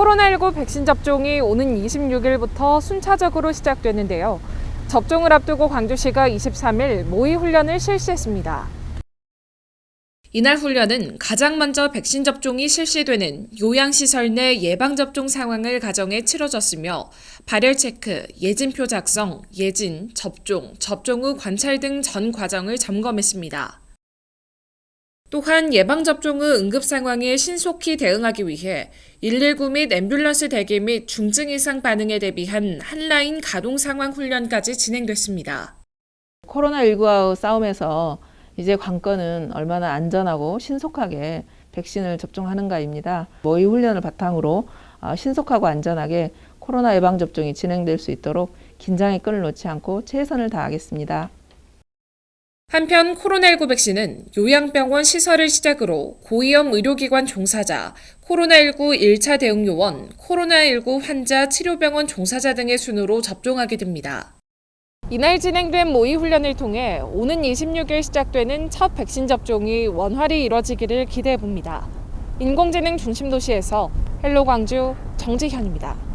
코로나19 백신 접종이 오는 26일부터 순차적으로 시작되는데요. 접종을 앞두고 광주시가 23일 모의 훈련을 실시했습니다. 이날 훈련은 가장 먼저 백신 접종이 실시되는 요양시설 내 예방접종 상황을 가정해 치러졌으며 발열 체크, 예진표 작성, 예진, 접종, 접종 후 관찰 등 전 과정을 점검했습니다. 또한 예방접종 후 응급 상황에 신속히 대응하기 위해 119 및 앰뷸런스 대기 및 중증 이상 반응에 대비한 한라인 가동 상황 훈련까지 진행됐습니다. 코로나19와의 싸움에서 이제 관건은 얼마나 안전하고 신속하게 백신을 접종하는가입니다. 모의 훈련을 바탕으로 어, 신속하고 안전하게 코로나 예방 접종이 진행될 수 있도록 긴장의 끈을 놓지 않고 최선을 다하겠습니다. 한편 코로나19 백신은 요양병원 시설을 시작으로 고위험 의료기관 종사자, 코로나19 1차 대응 요원, 코로나19 환자 치료병원 종사자 등의 순으로 접종하게 됩니다. 이날 진행된 모의 훈련을 통해 오는 26일 시작되는 첫 백신 접종이 원활히 이뤄지기를 기대해 봅니다. 인공지능 중심 도시에서 헬로 광주 정지현입니다.